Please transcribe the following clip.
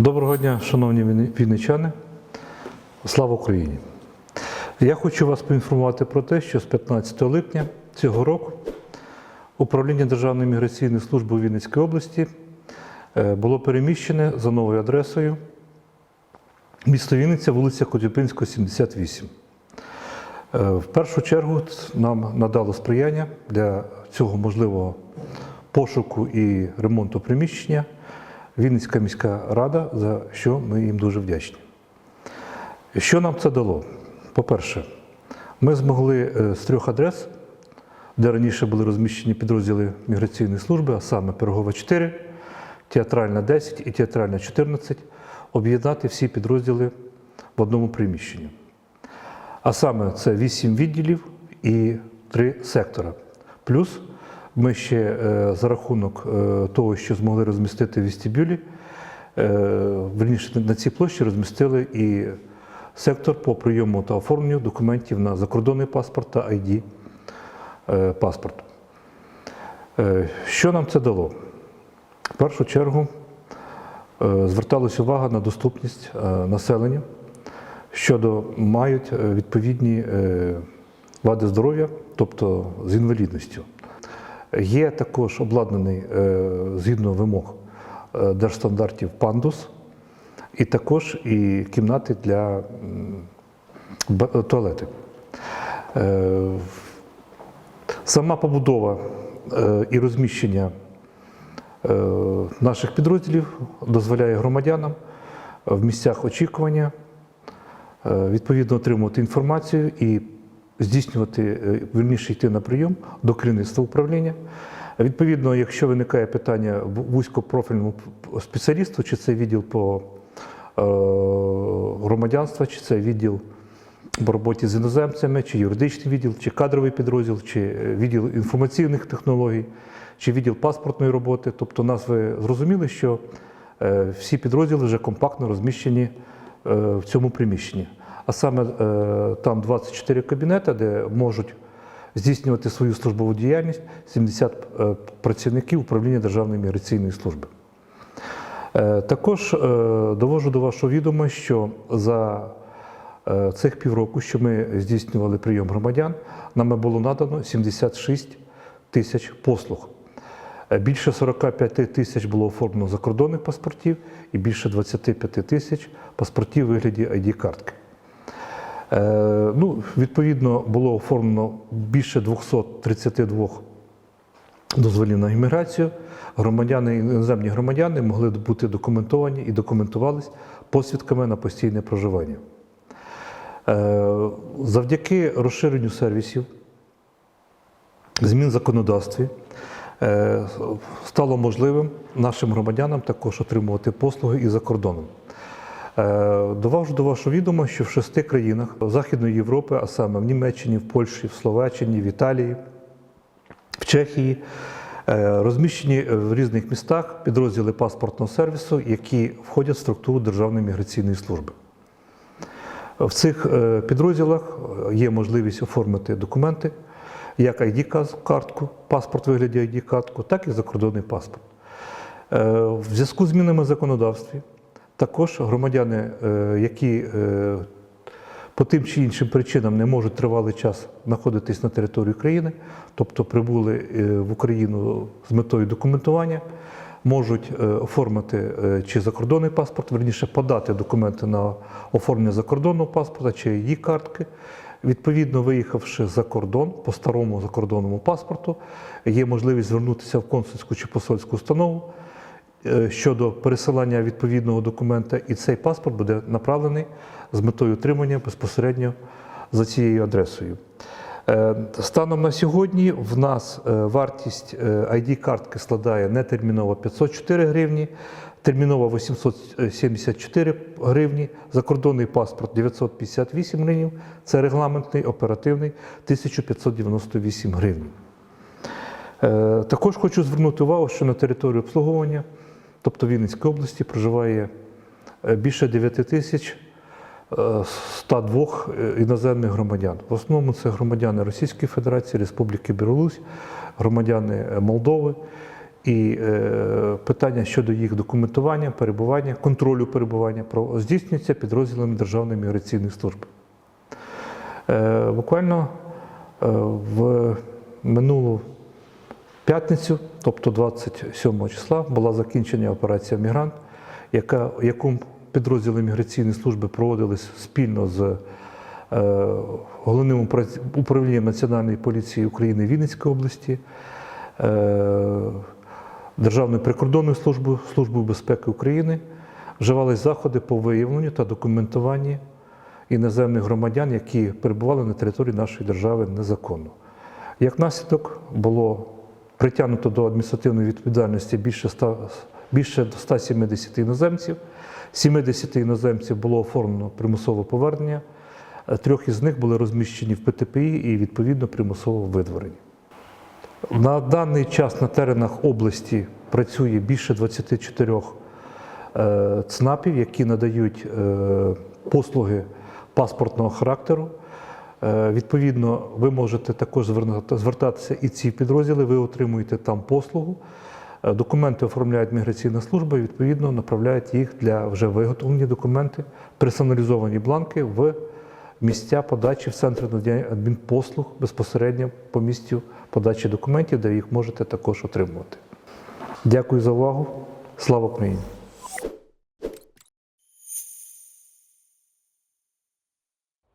Доброго дня, шановні війни- вінничани. Слава Україні! Я хочу вас поінформувати про те, що з 15 липня цього року управління Державної міграційної служби у Вінницькій області е, було переміщене за новою адресою місто Вінниця, вулиця Козюпинського, 78. Е, В першу чергу нам надало сприяння для цього можливого пошуку і ремонту приміщення Вінницька міська рада, за що ми їм дуже вдячні. Що нам це дало? По-перше, ми змогли е, з трьох адрес, де раніше були розміщені підрозділи міграційної служби, а саме Пирогова 4, Театральна 10 і Театральна 14, об'єднати всі підрозділи в одному приміщенні. А саме це 8 відділів і 3 сектора. Плюс ми ще е, за рахунок е, того, що змогли розмістити в вестибюлі, е, верніше на цій площі розмістили і сектор по прийому та оформленню документів на закордонний паспорт та ID паспорт. Що нам це дало? В першу чергу зверталася увага на доступність населення щодо мають відповідні вади здоров'я, тобто з інвалідністю. Є також обладнаний е, згідно вимог е, держстандартів пандус, і також і кімнати для туалети. Е, Сама побудова і розміщення наших підрозділів дозволяє громадянам в місцях очікування відповідно отримувати інформацію і здійснювати, е, вірніше йти на прийом до керівництва управління. Відповідно, якщо виникає питання вузькопрофільному спеціалісту, чи це відділ по е, громадянства, чи це відділ по роботі з іноземцями, чи юридичний відділ, чи кадровий підрозділ, чи е, відділ інформаційних технологій, чи відділ паспортної роботи. Тобто, нас ви зрозуміли, що всі підрозділи вже компактно розміщені в цьому приміщенні. А саме е, там 24 кабінети, де можуть здійснювати свою службову діяльність 70 е, працівників управління Державної міграційної служби. Е, Також довожу до вашого відома, що за цих півроку, що ми здійснювали прийом громадян, нами було надано 76 тисяч послуг. Більше 45 тисяч було оформлено закордонних паспортів і більше 25 тисяч паспортів у вигляді ID-картки. Е, Ну, відповідно, було оформлено більше 232 дозволів на імміграцію. Громадяни, іноземні громадяни могли бути документовані і документувались посвідками на постійне проживання. Е, Завдяки розширенню сервісів, змін в законодавстві, е, стало можливим нашим громадянам також отримувати послуги і за кордоном. Е, Довожу до вашого відома, що в шести країнах Західної Європи, а саме в Німеччині, в Польщі, в Словаччині, в Італії, в Чехії, е, розміщені в різних містах підрозділи паспортного сервісу, які входять в структуру Державної міграційної служби. В цих е, підрозділах є можливість оформити документи, як ID-картку, паспорт в вигляді ID-картку, так і закордонний паспорт. В зв'язку з змінами законодавстві також громадяни, е, які е, по тим чи іншим причинам не можуть тривалий час знаходитись на території країни, тобто прибули е, в Україну з метою документування, можуть оформити чи закордонний паспорт, верніше подати документи на оформлення закордонного паспорта чи її картки. Відповідно, виїхавши за кордон по старому закордонному паспорту, є можливість звернутися в консульську чи посольську установу щодо пересилання відповідного документа, і цей паспорт буде направлений з метою отримання безпосередньо за цією адресою. Е, Станом на сьогодні в нас е, вартість е, ID-картки складає нетермінова 504 гривні, термінова 874 гривні, закордонний паспорт 958 гривень, це регламентний, оперативний 1598 гривень. Е, Також хочу звернути увагу, що на території обслуговування, тобто Вінницької області, проживає е, більше 9 тисяч е, 102 е, іноземних громадян. В основному це громадяни Російської Федерації, Республіки Білорусь, громадяни е, Молдови і е, питання щодо їх документування, перебування, контролю перебування здійснюється підрозділами Державної міграційної служби. Е, Буквально е, в минулу п'ятницю, тобто 27 числа, була закінчена операція Мігрант, яка, яку підрозділи міграційної служби проводились спільно з е, головним управлінням Національної поліції України Вінницької області, е, Державною прикордонною службою, Службою безпеки України. Вживались заходи по виявленню та документуванні іноземних громадян, які перебували на території нашої держави незаконно. Як наслідок було притягнуто до адміністративної відповідальності більше 100, більше 170 іноземців. 70 іноземців було оформлено примусове повернення, е, трьох із них були розміщені в ПТПІ і відповідно примусово видворені. На даний час на теренах області працює більше 24 е, ЦНАПів, які надають е, послуги паспортного характеру. Е, Відповідно, ви можете також звертатися і ці підрозділи, ви отримуєте там послугу. Е, Документи оформляють міграційна служба, і відповідно направляють їх для вже виготовлені документи, персоналізовані бланки в місця подачі в центри надання адмінпослуг безпосередньо по місцю подачі документів, де їх можете також отримувати. Дякую за увагу. Слава Україні!